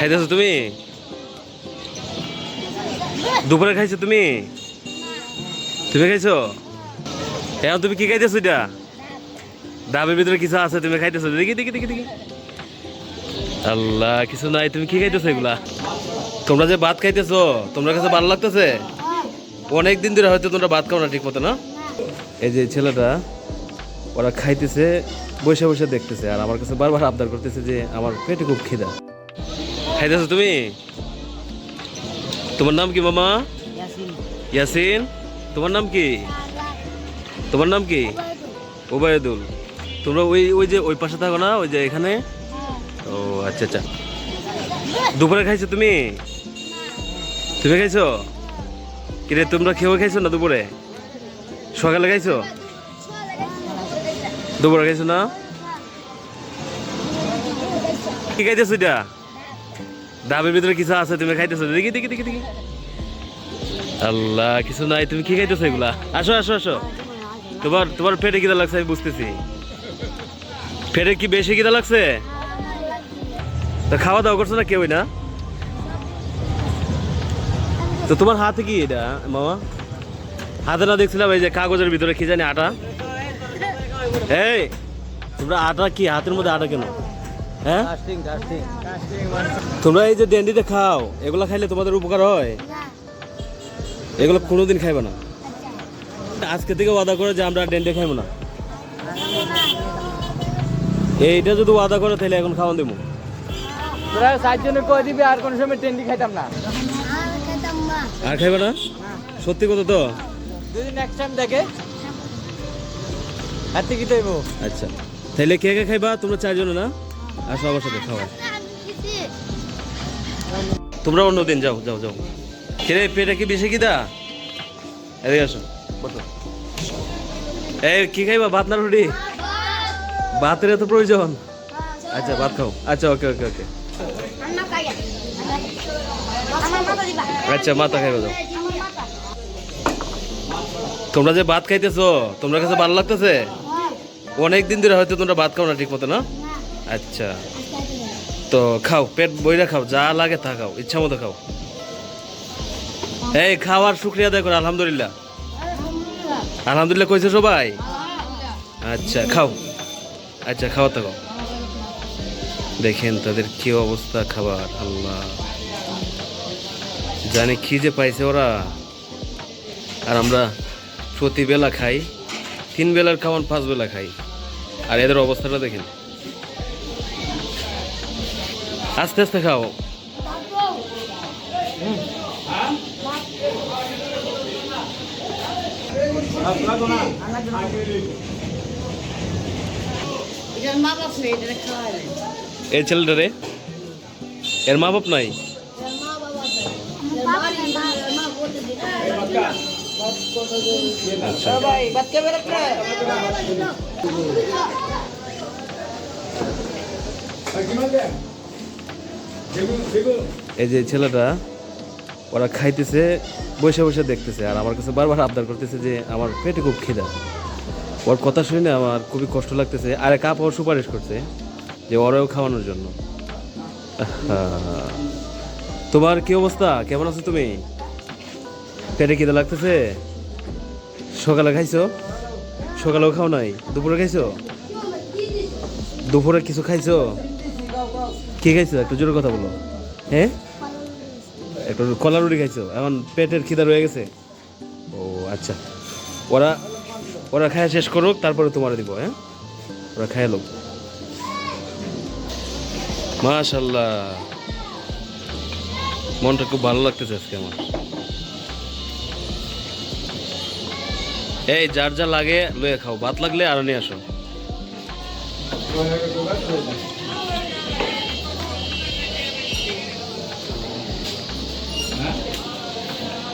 খাইতেছো তুমি? দুপুরে খাইছো তুমি? তুমি খাইছো? এখন তুমি কি খাইতেছো এটা? ডাবের ভিতরে কিছু আছে, তুমি খাইতেছো? দেখি দেখি দেখি দেখি। আল্লাহ, কিছু নাই। তুমি কি খাইতেছো এগুলা? তোমরা যে ভাত খাইতেছো, তোমরা কাছে ভালো লাগতেছে? অনেক দিন ধরে হয়তো তোমরা ভাত খাও না ঠিক মতো না? এই যে ছেলেটা, ওরা খাইতেছে, বসে বসে দেখতেছে, আর আমার কাছে বারবার আবদার করতেছে যে আমার পেটে খুব খিদা। খাইতেছো তুমি? তোমার নাম কি মামা? ইয়াসিন। তোমার নাম কি? তোমার নাম কি? ওবায়দুল। তোমরা ওই ওই যে ওই পাশে থাকো না ওই যে এখানে? ও আচ্ছা আচ্ছা। দুপুরে খাইছো তুমি? তুমি খাইছো? কিরে তোমরা খেয়ে খাইছো না দুপুরে? সকালে খাইছো? দুপুরে খাইছো না? কি খাইতেছো এটা? ডাবের ভিতরে কিছু আছে, তুমি খাইতেছো? দেখি দেখি দেখি দেখি। আল্লাহ, কিছু নাই, তুমি কি খাইতেছো এগুলা? আসো আসো আসো। তোমার তোমার পেটে কিদা লাগছে, আমি বুঝতেছি। পেটে কি বেশি কিদা লাগছে? তো খাওয়া দাওয়া করছ না কেউই না? তো তোমার হাতে কি এটা, মামা? হাতে না দেখছিলাম এই যে কাগজের ভিতরে, কি জানি আটা? এই, তোমরা আটা কি, হাতের মধ্যে আটা কেন? হ্যাঁ? তোমরা এই যে ডেন্ডিতে খাও এগুলো খাইলে তোমাদের উপকার হয়? এগুলো কোনোদিন খাইবে না। আজকে থেকে ওয়াদা করে যে আমরা ডেন্ডে খাইবো না। এইটা যদি ওয়াদা করে তাহলে এখন খাওয়ান দেবো। তোরা চারজনে কয়ে দিবি আর কোনো সময় টেন্ডি খাইতাম না। আর খাইবে না? সত্যি কথা তো? যদি নেক্সট টাইম দেখে। হাতে কি দেবো আচ্ছা। তাহলে কে কে খাইবা? তোমরা চারজনে না? আর সবার সাথে খাওয়া তোমরা অন্য দিন যাও যাও যাও। কিরে পেটে কি বেশি কিদা এদিকে আসো, বসো। এই, কি খাইবা, ভাত না রুটি? ভাতের এত প্রয়োজন। আচ্ছা ভাত খাও। আচ্ছা ওকে ওকে ওকে। আচ্ছা মাথা খাইবা, যাও। তোমরা যে ভাত খাইতেছো, তোমরা কাছে ভালো লাগতেছে? অনেক দিন ধরে হয়তো তোমরা ভাত খাও না ঠিক মতো না? আচ্ছা। তো খাও, পেট বইরা খাও, যা লাগে তা খাও, ইচ্ছা মতো খাও। এই খাওয়ার শুক্রিয়া আদায় করো, আলহামদুলিল্লাহ। আলহামদুলিল্লাহ কইছে সবাই? আচ্ছা খাও। আচ্ছা খাওয়া তো দেখেন তাদের কি অবস্থা খাবার, আল্লাহ। জানে কি যে পাইছে ওরা। আর আমরা প্রতি বেলা খাই তিন বেলার খাওয়ান পাঁচ বেলা খাই। আর এদের অবস্থাটা দেখেন। আস্তে আস্তে খাও। এই ছেলেটারে এর মা বাপ নাই? আচ্ছা। এই যে ছেলেটা, ওরা খাইতেছে, বসে বসে দেখতেছে, আর আমার কাছে বারবার আবদার করতেছে যে আমার পেটে খুব খিদা। ওর কথা শুনে আমার খুবই কষ্ট লাগতেছে, আর এক ওর সুপারিশ করছে যে ওরাও খাওয়ানোর জন্য। তোমার কি অবস্থা? কেমন আছো তুমি? পেটে খিদা লাগতেছে? সকালে খাইছো? সকালেও খাও নাই? দুপুরে খাইছো? দুপুরে কিছু খাইছো? কি খাইছো? একটু জোরে কথা বলো। হ্যাঁ? একটু কলা রুটি খাইছো? এখন পেটের খিদা রয়ে গেছে? ও আচ্ছা। ওরা ওরা খাওয়া শেষ করুক, তারপরে তোমার দিব হ্যাঁ? ওরা খাইয়া লোক। মাশাল্লাহ মনটা খুব ভালো লাগতেছে আজকে আমার। এই, যার যা লাগে লয়ে খাও। ভাত লাগলে আরও নিয়ে আসো।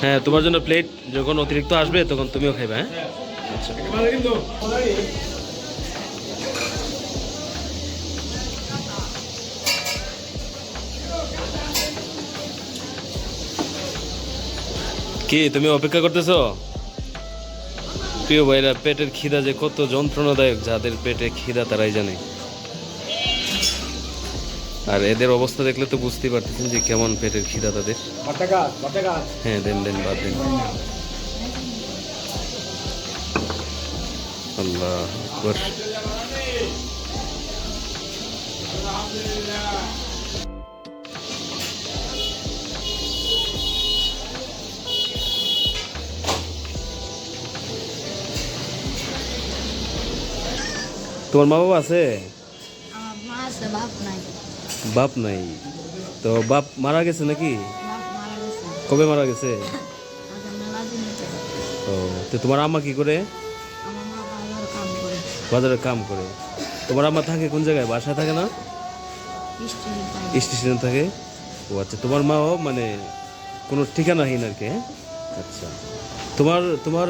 হ্যাঁ তোমার জন্য প্লেট যখন অতিরিক্ত আসবে, তখন তুমিও খাইবে হ্যাঁ? আচ্ছা। কি, তুমি অপেক্ষা করতেছো? প্রিয় ভাইরা, পেটের খিদা যে কত যন্ত্রণাদায়ক, যাদের পেটে খিদা তারাই জানে। আর এদের অবস্থা দেখলে তো বুঝতেই পারতেছেন যে কেমন পেটের খিদা তাদের। হ্যাঁ দেন দেন বাদ দেন। আল্লাহ তোমার মা বাবা আছে? আমার মা আছে বাপ নাই। বাপ নাই। তো বাপ মারা গেছে নাকি? কবে মারা গেছে? হয়েছে। ও তো তোমার আম্মা কি করে? আমার কাম করে। বাজারে কাম করে। তোমার আম্মা থাকে কোন জায়গায়? বাসায় থাকে না? স্টেশনে থাকে? ও আচ্ছা তোমার মাও মানে কোনো ঠিকানাহীন আর কি হ্যাঁ? আচ্ছা। তোমার তোমার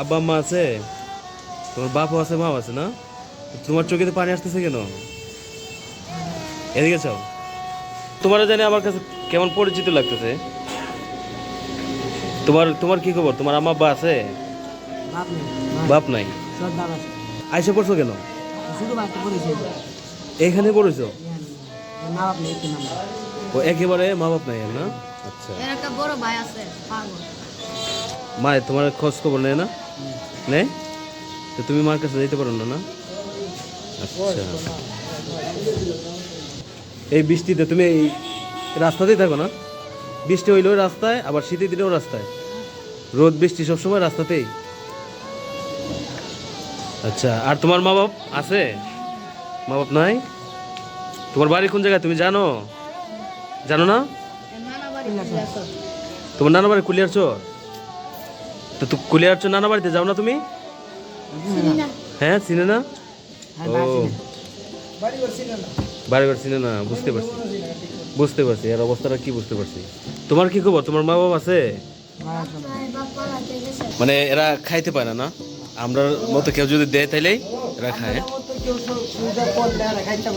আব্বা মা আছে? তোমার বাপও আছে মাও আছে না? তোমার চোখে তো পানি আসতেছে কেন? এদিকে চাও তোমার জানি আমার কাছে কেমন পরিচিত লাগতেছে। তোমার তোমার কি খবর? তোমার আম্মা আব্বা আছে? বাপ নাই। আইসে পড়ছো কেন? এখানে পড়েছো। নেই নাম। ও একেবারে মা বাপ নাই না? আচ্ছা। একটা বড় ভাই আছে মা তোমার খোঁজ খবর নেয় না? নেই তো তুমি মার কাছে যেতে পারো না না? আচ্ছা। এই বৃষ্টিতে তুমি এই রাস্তাতেই থাকো না? বৃষ্টি হইলেও রাস্তায় আবার শীতের দিনেও রাস্তায়। রোদ বৃষ্টি সবসময় রাস্তাতেই। আচ্ছা আর তোমার মা বাপ আছে? মা বাপ নাই? তোমার বাড়ি কোন জায়গায়? তুমি জানো? জানো না? তোমার নানা বাড়ি কুলিয়ার চর? তো তো কুলিয়ার চর নানা বাড়িতে যাও না তুমি? চিনি না হ্যাঁ চিনে না হ্যাঁ, ও বাড়ি চিনে না বুঝতে পারছি। বুঝতে পারছি এর অবস্থাটা কি বুঝতে পারছি? তোমার কি খবর? তোমার মা বাবা আছে? মানে এরা খাইতে পায় না না? আমরা মতো কেউ যদি দেয় তাইলেই এরা খায়। হ্যাঁ?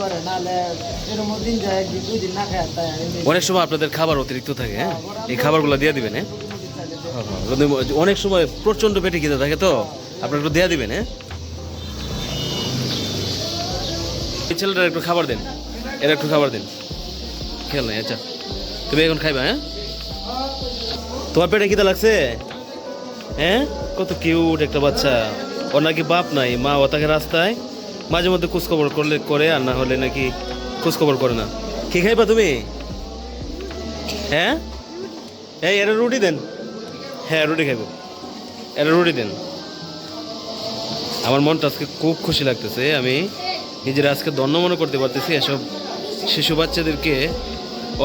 পারে না অনেক সময় আপনাদের খাবার অতিরিক্ত থাকে হ্যাঁ? এই খাবারগুলো দিয়ে দিবেন হ্যাঁ? হ্যাঁ, হ্যাঁ। অনেক সময় প্রচণ্ড পেটে খিদে থাকে তো আপনার একটু দেয়া দিবেন হ্যাঁ? ছেলেটার একটু খাবার দেন। এর একটু খাবার দিন। খেয়াল নাই আচ্ছা। তুমি এখন খাইবা হ্যাঁ? তোমার পেটে খিদে লাগছে? হ্যাঁ? কত কিউট একটা বাচ্চা। ওর নাকি বাপ নাই, মা ও তাকে রাস্তায় মাঝে মধ্যে খোঁজখবর করলে করে, আর না হলে নাকি খোঁজখবর করে না। কি খাইবা তুমি? হ্যাঁ? এই এটা রুটি দেন। হ্যাঁ রুটি খাইব। এটা রুটি দেন। আমার মনটা আজকে খুব খুশি লাগতেছে, আমি নিজের আজকে ধন্য মনে করতে পারতেছি, এসব শিশু বাচ্চাদেরকে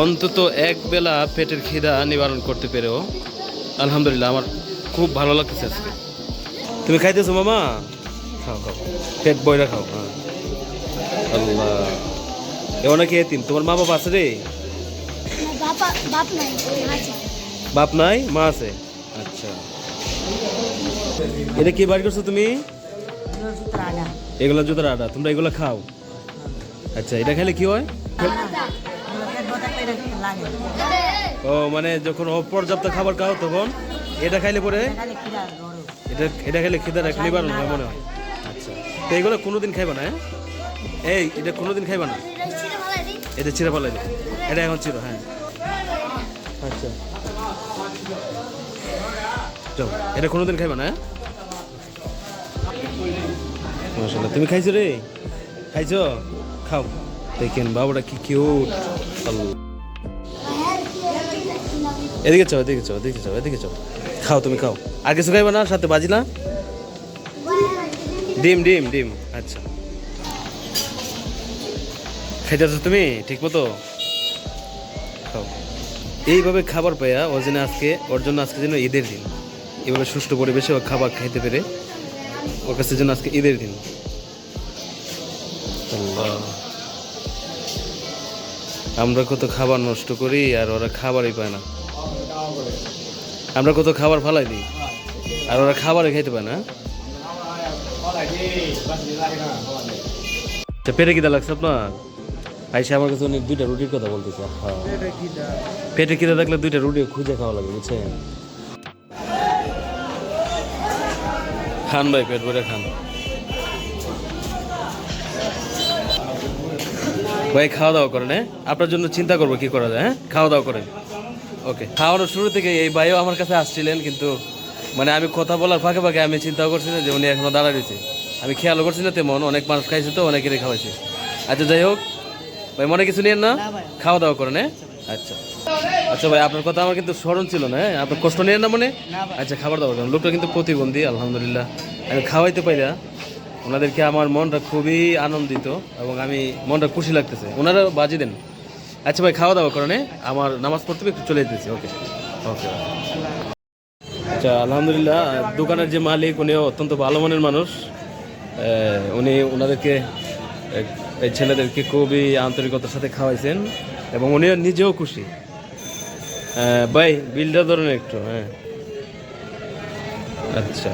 অন্তত এক বেলা পেটের খিদা নিবারণ করতে পেরেও আলহামদুলিল্লাহ আমার খুব ভালো লাগতেছে আজকে। তুমি খাইতেছো মামা? খাও খাও। পেট বইরা খাও হ্যাঁ। আল্লাহ। এ অনেকে এতিম। তোমার মা বাবা আছে রে? বাপ নাই মা আছে। আচ্ছা। এটা কি বাড়ি করছ তুমি? এগুলো জুতার আটা তোমরা এগুলো খাও। আচ্ছা এটা খেলে কি হয়? ও মানে যখন অপর্যাপ্ত খাবার খাও তখন এটা খাইলে পরে খিদা এটা এটা খেলে খিদার এক নিবারণ হয় মনে হয়। আচ্ছা। তো এগুলো কোনোদিন খাইবা না হ্যাঁ? এই, এটা কোনোদিন খাইবা না? এটা চিরা পালাই এটা এখন চির হ্যাঁ। আচ্ছা। চল এটা কোনোদিন খাইবা না হ্যাঁ? মাশাআল্লাহ, তুমি খাইছো রে? খাইছো? খাও। দেখেন বাবুটা কি কিউট এদিকে চাও এদিকে চাও এদিকে চাও এদিকে চাও খাও তুমি, খাও। আর কিছু খাইবা না? সাথে বাজি না? ডিম ডিম ডিম। আচ্ছা। খাইতেছো তুমি? ঠিক মতো? খাও। এইভাবে খাবার পাইয়া ওর জন্য আজকে, ওর জন্য আজকে যেন ঈদের দিন। এভাবে সুষ্ঠু পরিবেশে ও খাবার খাইতে পেরে ওর কাছে যেন আজকে ঈদের দিন। আল্লাহ। আমরা কত খাবার নষ্ট করি আর ওরা খাবারই পায় না। আমরা কত খাবার ফালাই দিই আর ওরা খাবারই খাইতে পায় না আচ্ছা, পেটে কিদা লাগছে আপনার? আইসা আমার কাছে উনি দুইটা রুটির কথা বলতেছে। হ্যাঁ। পেটে কিদা থাকলে দুইটা রুটি খুঁজে খাওয়া লাগে বুঝছেন? খান ভাই পেট ভরে খান। ভাই খাওয়া দাওয়া করেন হ্যাঁ? আপনার জন্য চিন্তা করব কি করা যায় হ্যাঁ? খাওয়া দাওয়া করেন। ওকে। খাওয়ানোর শুরু থেকে এই ভাইও আমার কাছে আসছিলেন কিন্তু মানে আমি কথা বলার ফাঁকে ফাঁকে আমি চিন্তাও করছি না যে উনি এখনও দাঁড়া রয়েছে। আমি খেয়ালও করছি না তেমন অনেক মানুষ খাইছে তো অনেকেরই খাওয়াইছে। আচ্ছা যাই হোক। ভাই মনে কিছু নিয়েন না? খাওয়া দাওয়া করেন হ্যাঁ? আচ্ছা। আচ্ছা ভাই আপনার কথা আমার কিন্তু স্মরণ ছিল না হ্যাঁ? আপনার কষ্ট নিয়েন না মনে? আচ্ছা খাবার দাবার করেন। লোকটা কিন্তু প্রতিবন্ধী আলহামদুলিল্লাহ। আমি খাওয়াইতে না। ওনাদেরকে আমার মনটা খুবই আনন্দিত এবং আমি মনটা খুশি লাগতেছে। ওনারা বাজি দেন। আচ্ছা ভাই, খাওয়া দাওয়া হ্যাঁ? আমার নামাজ পড়তে একটু চলে যেতেছি। ওকে। ওকে। আচ্ছা আলহামদুলিল্লাহ, দোকানের যে মালিক, উনিও অত্যন্ত ভালো মনের মানুষ। উনি ওনাদেরকে এই ছেলেদেরকে খুবই আন্তরিকতার সাথে খাওয়াইছেন এবং উনি নিজেও খুশি। ভাই, বিলটা ধরুন একটু হ্যাঁ। আচ্ছা।